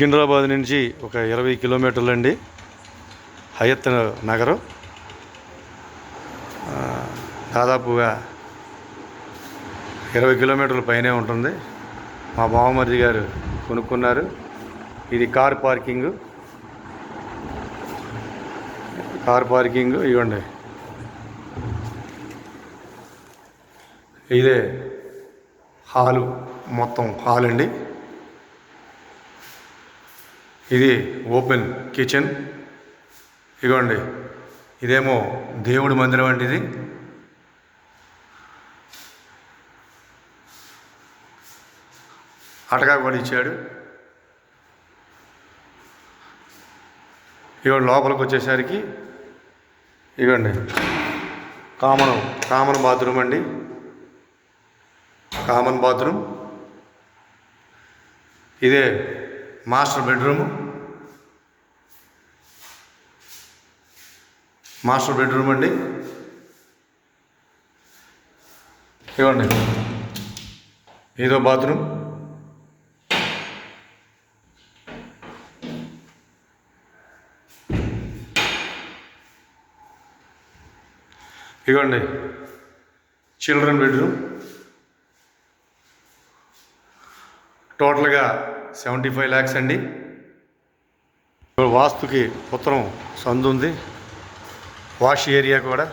సికింద్రాబాద్ నుంచి ఒక ఇరవై కిలోమీటర్లు అండి హయత్ నగరం. దాదాపుగా ఇరవై కిలోమీటర్ల పైనే ఉంటుంది. మా బావమరిది గారు కొనుక్కున్నారు. ఇది కార్ పార్కింగ్. కార్ పార్కింగ్ ఇవ్వండి. ఇదే హాలు మొత్తం హాల్ అండి ఇది ఓపెన్ కిచెన్. ఇగోండి ఇదేమో దేవుడి మందిరం వంటిది అటగా కూడా ఇచ్చాడు. ఇగోండి లోపలికి వచ్చేసరికి ఇగోండి కామన్ కామన్ బాత్రూమ్ అండి. Common bathroom. ఇదే మాస్టర్ బెడ్రూమ్. మాస్టర్ బెడ్రూమ్ అండి. ఇవ్వండి. ఇదో బాత్రూమ్. ఇవ్వండి. Children bedroom. టోటల్గా సెవెంటీ ఫైవ్ ల్యాక్స్ అండి. వాస్తుకి ఉత్తరం సందు ఉంది. వాష్ ఏరియా కూడా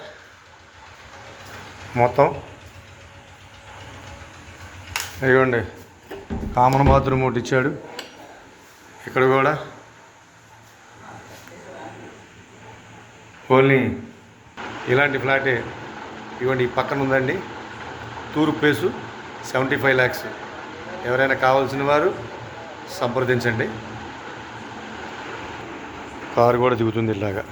మొత్తం. ఇదిగోండి కామన్ బాత్రూమ్ ఒకటి ఇచ్చాడు. ఇక్కడ కూడా ఓన్లీ ఇలాంటి ఫ్లాటే ఇవ్వండి ఈ పక్కన ఉందండి. తూర్పు పేసు సెవెంటీ ఫైవ్ ల్యాక్స్. ఎవరైనా కావాల్సిన వారు సంప్రదించండి. కారు కూడా దిగుతుంది ఇలాగా.